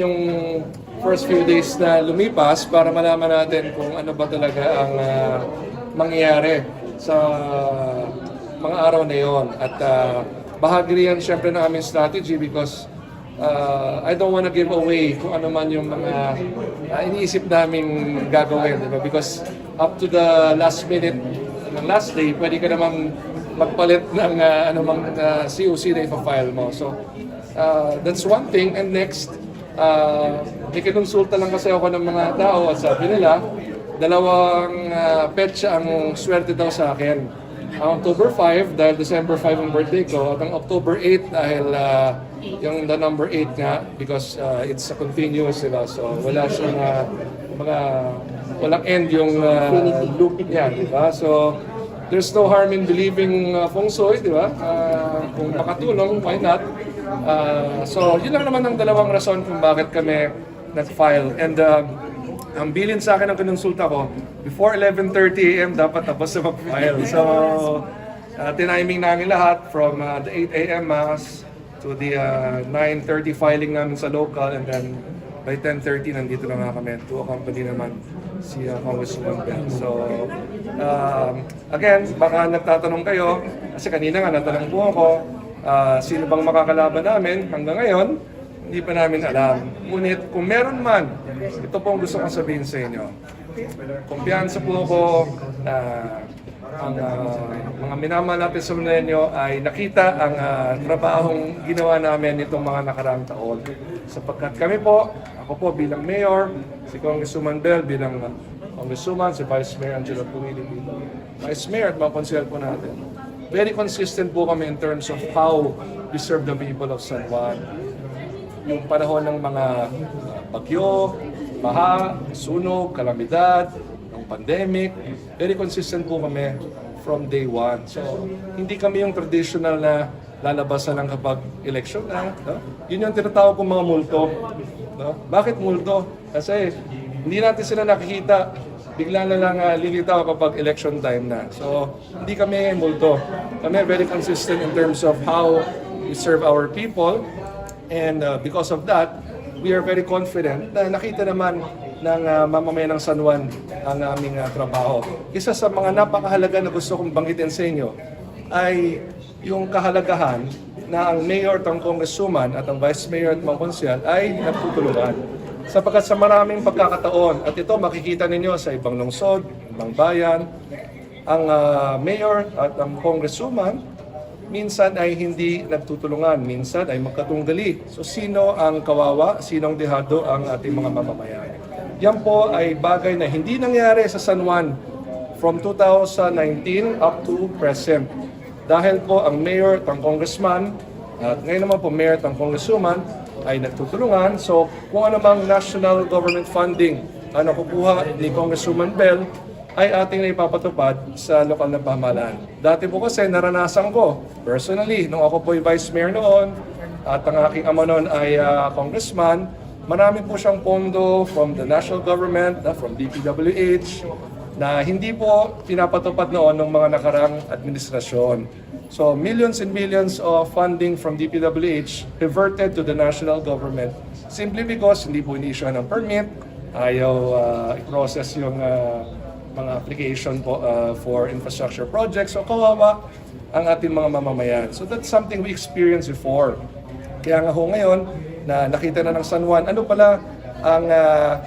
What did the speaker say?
yung first few days na lumipas para malaman natin kung ano ba talaga ang ah, mangyayari sa mga araw na yon. At ah, bahagi rin yan syempre ng aming strategy because ah, I don't want to give away kung ano man yung mga ah, iniisip namin gagawin. Di ba? Because up to the last minute ng last day, pwede ka namang magpalit ng ah, ano mang ah, COC na ipafile mo. So, uh, that's one thing. And next, uh, may kinonsulta lang kasi ako ng mga tao at sabi nila, dalawang uh, petsa ang swerte daw sa akin. Ang October 5 dahil December 5 ang birthday ko at ang October 8 dahil uh, yung the number 8 nga because uh, it's a continuous diba? So wala siyang uh, mga walang end yung uh, loop niya, di ba? So there's no harm in believing uh, feng shui, di ba? Uh, kung makatulong, why not? Uh, so, yun lang naman ang dalawang rason kung bakit kami nag-file. And uh, ang bilin sa akin ng kinonsulta ko, before 11.30 a.m. dapat tapos na mag-file. So, uh, tiniming namin lahat from uh, the 8 a.m. mass to the uh, 9.30 filing namin sa local and then by 10.30 nandito na nga kami to accompany naman si uh, Congresswoman Bell. So, um, again, baka nagtatanong kayo, kasi kanina nga natanong po ako, ah, sino bang makakalaban namin hanggang ngayon, hindi pa namin alam. Ngunit kung meron man, ito po ang gusto kong sabihin sa inyo. Kumpiyansa po ako na ang ah, mga minamahal natin sa Milenyo ay nakita ang ah, trabahong ginawa namin itong mga nakaraang taon. Sapagkat kami po, ako po bilang mayor, si Congresswoman Bell bilang Congresswoman, si Vice Mayor Angela Pumili Vice Mayor at mga konsehal po natin. Very consistent po kami in terms of how we serve the people of San Juan yung panahon ng mga uh, bagyo, baha, sunog, kalamidad, ng pandemic, very consistent po kami from day one. So, hindi kami yung traditional na lalabasan lang kapag election na. No? Yun yung tinatawag kong mga multo. No? Bakit multo? Kasi hindi natin sila nakikita. Bigla na lang uh, lilitaw kapag election time na. So, hindi kami multo. Kami very consistent in terms of how we serve our people And uh, because of that, we are very confident na nakita naman ng uh, mamamayan ng San Juan ang aming uh, trabaho. Isa sa mga napakahalaga na gusto kong banggitin sa inyo ay yung kahalagahan na ang mayor at ang at ang vice mayor at mga konsyal ay nagtutulungan. Sapagkat sa maraming pagkakataon, at ito makikita ninyo sa ibang lungsod, ibang bayan, ang uh, mayor at ang congresswoman minsan ay hindi nagtutulungan, minsan ay magkatunggali. So sino ang kawawa, sino ang dehado ang ating mga mamamayan. Yan po ay bagay na hindi nangyari sa San Juan from 2019 up to present. Dahil po ang mayor at ang congressman, at ngayon naman po mayor at ang congresswoman, ay nagtutulungan. So kung ano mang national government funding ang nakukuha ni Congresswoman Bell, ay ating naipapatupad sa lokal na pamahalaan. Dati po kasi naranasan ko, personally, nung ako po yung vice mayor noon, at ang aking ama noon ay ah, congressman, marami po siyang pondo from the national government, na from DPWH, na hindi po pinapatupad noon ng mga nakarang administrasyon. So millions and millions of funding from DPWH reverted to the national government simply because hindi po ini-issue ng permit, ayaw ah, i-process yung ah, mga application po uh, for infrastructure projects. So kawawa ang ating mga mamamayan. So that's something we experienced before. Kaya nga ho ngayon na nakita na ng San Juan, ano pala ang uh,